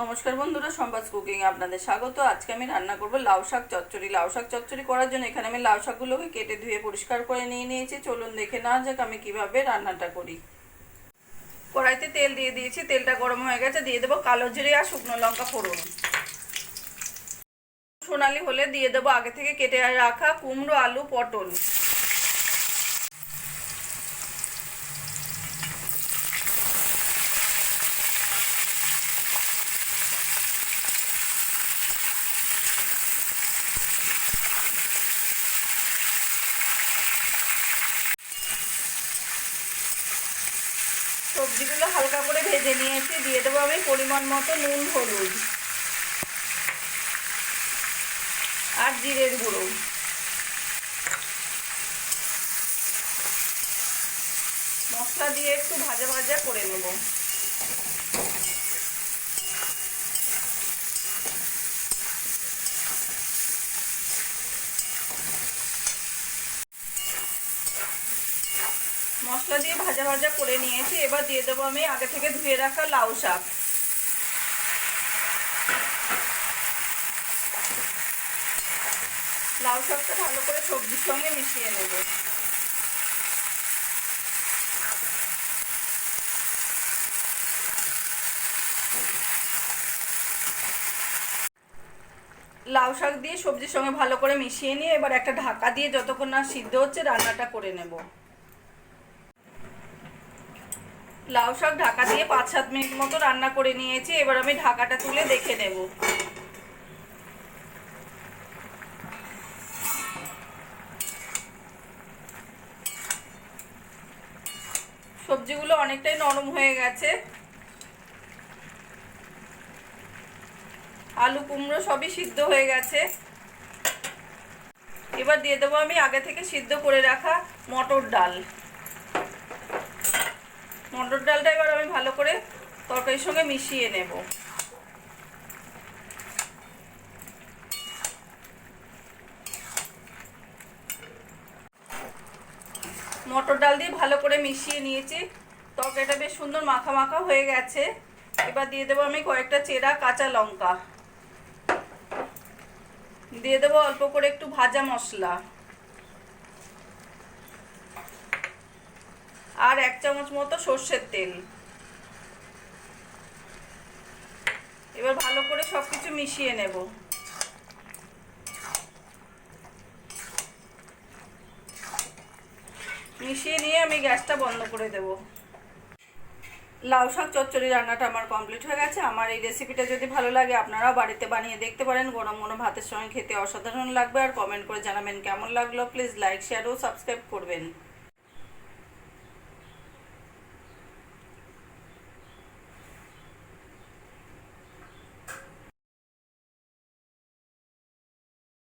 নমস্কার বন্ধুরা সম্বাদ কুকিং আপনাদের স্বাগত। আজকে আমি রান্না করব লাউ শাক চচ্চড়ি। লাউ শাক চচ্চড়ি করার জন্য এখানে আমি লাউ শাকগুলোকে কেটে ধুয়ে পরিষ্কার করে নিয়ে নিয়েছি। চলুন দেখে না যাক আমি কীভাবে রান্নাটা করি। কড়াইতে তেল দিয়ে দিয়েছি। তেলটা গরম হয়ে গেছে। দিয়ে দেবো কালো জিরে আর শুকনো লঙ্কা ফোড়ন। সোনালি হলে দিয়ে দেবো আগে থেকে কেটে রাখা কুমড়ো, আলু, পটল। সবজিগুলো হালকা করে ভেজে নিয়েছি। দিয়ে দেবো আমি পরিমাণ মতো নুন, হলুদ আর জিরের গুঁড়ো। মশলা দিয়ে একটু ভাজা ভাজা করে নেব। মশলা দিয়ে ভাজা ভাজা করে নিয়েছি। এবার দিয়ে দেবো আমি আগে থেকে ধুয়ে রাখা লাউ শাক। লাউ শাকটা ভালো করে সবজির সঙ্গে মিশিয়ে নেব। লাউ শাক দিয়ে সবজির সঙ্গে ভালো করে মিশিয়ে নিয়ে এবার একটা ঢাকা দিয়ে যতক্ষণ না সিদ্ধ হচ্ছে রান্নাটা করে নেব। লাউ শাক ঢাকা দিয়ে পাঁচ সাত মিনিট মতো রান্না করে নিয়েছি, এবার আমি ঢাকাটা তুলে দেখে নেব। সবজিগুলো অনেকটাই নরম হয়ে গেছে। আলু, কুমড়ো সবই সিদ্ধ হয়ে গেছে। এবার দিয়ে দেবো আমি আগে থেকে সিদ্ধ করে রাখা মটর ডাল। ডালটা এবার আমি ভালো করে তরকারির সঙ্গে মিশিয়ে নেব। মটর ডাল দিয়ে ভালো করে মিশিয়ে নিয়েছি। তরকারিটা বেশ সুন্দর মাখা মাখা হয়ে গেছে। এবার দিয়ে দেবো আমি কয়েকটা চেরা কাঁচা লঙ্কা। দিয়ে দেবো অল্প করে একটু ভাজা মশলা। আর এক চামচ মতো সর্ষের তেল। এবার ভালো করে সব কিছু মিশিয়ে নেব। মিশিয়ে নিয়ে আমি গ্যাসটা বন্ধ করে দেব। লাউ শাক, চচ্চড়ি রান্নাটা আমার কমপ্লিট হয়ে গেছে। আমার এই রেসিপিটা যদি ভালো লাগে, আপনারাও বাড়িতে বানিয়ে দেখতে পারেন। গরম গরম ভাতের সঙ্গে খেতে অসাধারণ লাগবে। আর কমেন্ট করে জানাবেন কেমন লাগল। প্লিজ লাইক শেয়ার ও সাবস্ক্রাইব করবেন।